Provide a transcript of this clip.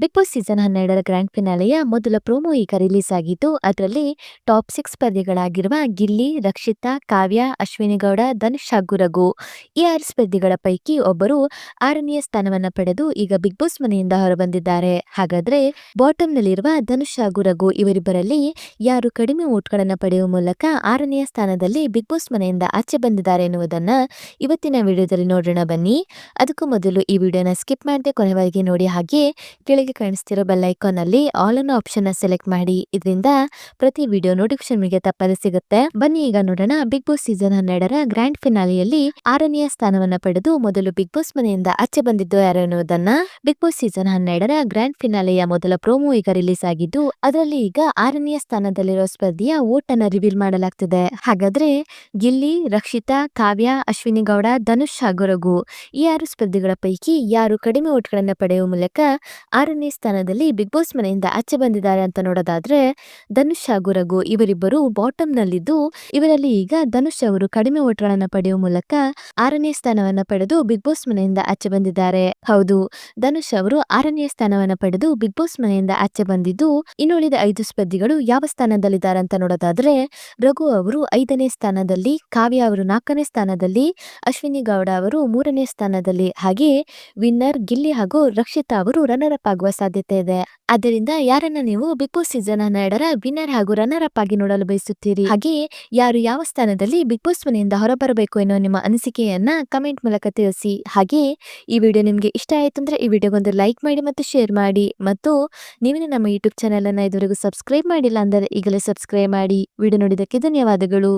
Big boss season ಹನ್ನೆರಡರ grand ಫಿನಾಲೆಯ ಮೊದಲ ಪ್ರೋಮೋ ಈಗ ರಿಲೀಸ್ ಆಗಿದ್ದು, ಅದರಲ್ಲಿ ಟಾಪ್ ಸಿಕ್ಸ್ ಸ್ಪರ್ಧಿಗಳಾಗಿರುವ ಗಿಲ್ಲಿ, ರಕ್ಷಿತಾ, ಕಾವ್ಯ ಅಶ್ವಿನಿ ಗೌಡ ಧನುಷ್ ಹಾಗೂ ರಘು ಈ ಆರು ಸ್ಪರ್ಧಿಗಳ ಪೈಕಿ ಒಬ್ಬರು ಆರನೆಯ ಸ್ಥಾನವನ್ನ ಪಡೆದು ಈಗ ಬಿಗ್ ಬಾಸ್ ಮನೆಯಿಂದ ಹೊರಬಂದಿದ್ದಾರೆ. ಹಾಗಾದ್ರೆ ಬಾಟಮ್ನಲ್ಲಿರುವ ಧನುಷ್ ಹಾಗೂ ರಘು ಇವರಿಬ್ಬರಲ್ಲಿ ಯಾರು ಕಡಿಮೆ ಓಟ್ಗಳನ್ನು ಪಡೆಯುವ ಮೂಲಕ ಆರನೆಯ ಸ್ಥಾನದಲ್ಲಿ ಬಿಗ್ ಬಾಸ್ ಮನೆಯಿಂದ ಆಚೆ ಬಂದಿದ್ದಾರೆ ಎನ್ನುವುದನ್ನ ಇವತ್ತಿನ ವಿಡಿಯೋದಲ್ಲಿ ನೋಡೋಣ ಬನ್ನಿ. ಅದಕ್ಕೂ ಮೊದಲು ಈ ವಿಡಿಯೋನ ಸ್ಕಿಪ್ ಮಾಡದೆ ಕೊನೆವರೆಗೆ ನೋಡಿ. ಹಾಗೆ ಕೆಳಗೆ ಕಾಣಿಸ್ತಿರೋ ಬೆಲ್ ಐಕಾನ್ ಅಲ್ಲಿ ಆಲ್ ಅನ್ನೋ ಆಪ್ಷನ್ ಸೆಲೆಕ್ಟ್ ಮಾಡಿ. ಇದರಿಂದ ಪ್ರತಿ ವಿಡಿಯೋ ನೋಟಿಫಿಕೇಶನ್ ನಿಮಗೆ ತಪ್ಪದೆ ಸಿಗುತ್ತೆ. ಬನ್ನಿ ಈಗ ನೋಡೋಣ ಬಿಗ್ ಬಾಸ್ ಸೀಸನ್ ಹನ್ನೆರಡರ ಗ್ರ್ಯಾಂಡ್ ಫಿನಾಲಿಯಲ್ಲಿ ಆರನೆಯ ಸ್ಥಾನವನ್ನ ಪಡೆದು ಮೊದಲು ಬಿಗ್ ಬಾಸ್ ಮನೆಯಿಂದ ಆಚೆ ಬಂದಿದ್ದು ಯಾರು ಅನ್ನೋದನ್ನ. ಬಿಗ್ ಬಾಸ್ ಸೀಸನ್ ಹನ್ನೆರಡರ ಗ್ರ್ಯಾಂಡ್ ಫಿನಾಲೆಯ ಮೊದಲ ಪ್ರೋಮೋ ಈಗ ರಿಲೀಸ್ ಆಗಿದ್ದು, ಅದರಲ್ಲಿ ಈಗ ಆರನೆಯ ಸ್ಥಾನದಲ್ಲಿರೋ ಸ್ಪರ್ಧಿಯ ಓಟ್ ಅನ್ನ ರಿವೀಲ್ ಮಾಡಲಾಗ್ತಿದೆ. ಹಾಗಾದ್ರೆ ಗಿಲ್ಲಿ, ರಕ್ಷಿತಾ, ಕಾವ್ಯ, ಅಶ್ವಿನಿ ಗೌಡ, ಧನುಷ್ ಹಾಗೂ ರಘು ಈ ಆರು ಸ್ಪರ್ಧಿಗಳ ಪೈಕಿ ಯಾರು ಕಡಿಮೆ ಓಟ್ಗಳನ್ನ ಪಡೆಯುವ ಮೂಲಕ ಆರನೇ ಸ್ಥಾನದಲ್ಲಿ ಬಿಗ್ ಬಾಸ್ ಮನೆಯಿಂದ ಆಚೆ ಬಂದಿದ್ದಾರೆ ಅಂತ ನೋಡೋದಾದ್ರೆ ಧನುಷ್ ಹಾಗೂ ರಘು ಇವರಿಬ್ಬರು ಬಾಟಮ್ ನಲ್ಲಿದ್ದು, ಇವರಲ್ಲಿ ಈಗ ಧನುಷ್ ಅವರು ಕಡಿಮೆ ಓಟ್ಗಳನ್ನ ಪಡೆಯುವ ಮೂಲಕ ಆರನೇ ಸ್ಥಾನವನ್ನ ಪಡೆದು ಬಿಗ್ ಬಾಸ್ ಮನೆಯಿಂದ ಆಚೆ ಬಂದಿದ್ದಾರೆ. ಹೌದು, ಧನುಷ್ ಅವರು ಆರನೇ ಸ್ಥಾನವನ್ನ ಪಡೆದು ಬಿಗ್ ಬಾಸ್ ಮನೆಯಿಂದ ಆಚೆ ಬಂದಿದ್ದು ಇನ್ನುಳಿದ ಐದು ಸ್ಪರ್ಧಿಗಳು ಯಾವ ಸ್ಥಾನದಲ್ಲಿದ್ದಾರೆ ಅಂತ ನೋಡೋದಾದ್ರೆ, ರಘು ಅವರು ಐದನೇ ಸ್ಥಾನದಲ್ಲಿ, ಕಾವ್ಯ ಅವರು ನಾಲ್ಕನೇ ಸ್ಥಾನದಲ್ಲಿ, ಅಶ್ವಿನಿ ಗೌಡ ಅವರು ಮೂರನೇ ಸ್ಥಾನದಲ್ಲಿ, ಹಾಗೆ ವಿನ್ನರ್ ಗಿಲ್ಲಿ ಹಾಗೂ ರಕ್ಷಿತಾ ಅವರು ರನ್ನರ್ ಅಪ್ ಆಗುವ ಸಾಧ್ಯತೆ ಇದೆ. ಆದ್ದರಿಂದ ಯಾರನ್ನ ನೀವು ಬಿಗ್ ಬಾಸ್ ಸೀಸನ್ ಹನ್ನೆರಡರ ವಿನ್ನರ್ ಹಾಗೂ ರನ್ನರ್ ಅಪ್ ಆಗಿ ನೋಡಲು ಬಯಸುತ್ತೀರಿ? ಹಾಗೆ ಯಾರು ಯಾವ ಸ್ಥಾನದಲ್ಲಿ ಬಿಗ್ ಬಾಸ್ ಮನೆಯಿಂದ ಹೊರಬರಬೇಕು ಎನ್ನುವ ನಿಮ್ಮ ಅನಿಸಿಕೆಯನ್ನ ಕಮೆಂಟ್ ಮೂಲಕ ತಿಳಿಸಿ. ಹಾಗೆ ಈ ವಿಡಿಯೋ ನಿಮ್ಗೆ ಇಷ್ಟ ಆಯ್ತು ಅಂದ್ರೆ ಈ ವಿಡಿಯೋಗೊಂದು ಲೈಕ್ ಮಾಡಿ ಮತ್ತು ಶೇರ್ ಮಾಡಿ. ಮತ್ತು ನೀವಿನ ನಮ್ಮ ಯೂಟ್ಯೂಬ್ ಚಾನೆಲ್ ಅನ್ನ ಇದುವರೆಗೂ ಸಬ್ಸ್ಕ್ರೈಬ್ ಮಾಡಿಲ್ಲ ಅಂದರೆ ಈಗಲೇ ಸಬ್ಸ್ಕ್ರೈಬ್ ಮಾಡಿ. ವಿಡಿಯೋ ನೋಡಿದ್ದಕ್ಕೆ ಧನ್ಯವಾದಗಳು.